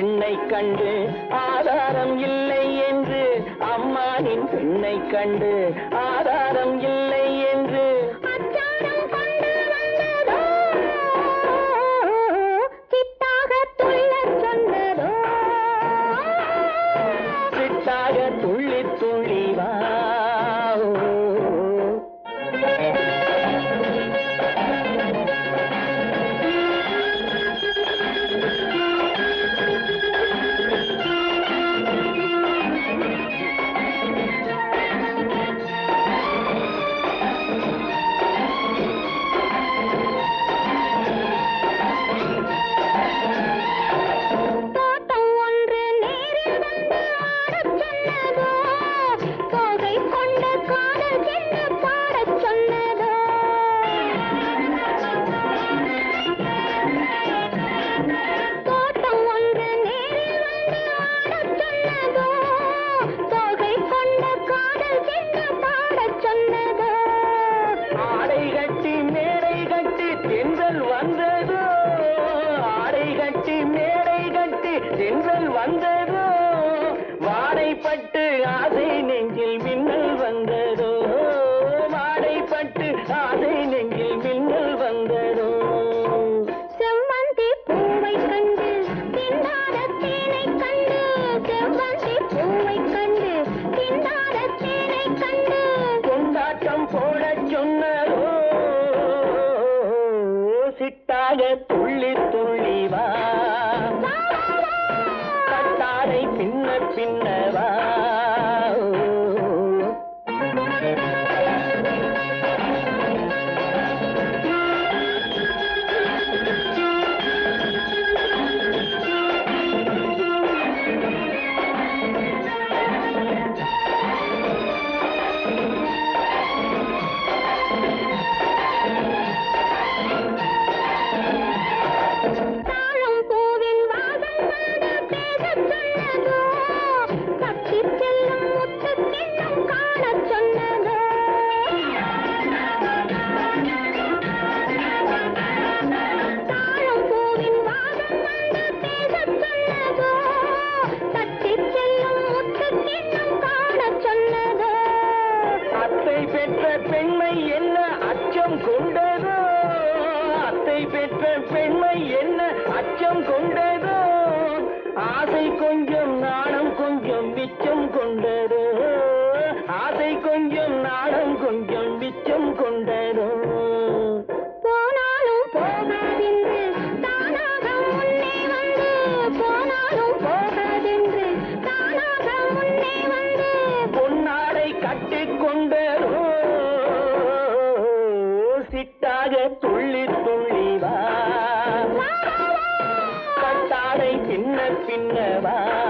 பெண்ணை கண்டு ஆதாரம் இல்லை என்று அம்மானின் பெண்ணை கண்டு ஆதாரம் இல்லை தென்றல் வந்ததோ? வாடைப்பட்டு ஆசை நெஞ்சில் மின்னல் வந்ததோ? வாடைப்பட்டு ஆசை நெஞ்சில் மின்னல் வந்ததோ? செவ்வந்தி பூவை கண்டு திண்டாத தேனை கண்டு செவ்வந்தி பூவை கண்டு திண்டாத தேனை கண்டு. கொண்டாட்டம் போடச் சொன்னதோ? சிட்டாக துள்ளி துள்ளி வா. பின்னவா பெண்மை என்ன அச்சம் கொண்டதோ? அத்தை பெற்ற பெண்மை என்ன அச்சம் கொண்டதோ? ஆசை கொஞ்சம் நாணம் கொஞ்சம் மிச்சம் கொண்டதோ? ஆசை கொஞ்சம் நாணம் கொஞ்சம் மிச்சம் கொண்டதோ? ಮಾಧವಾ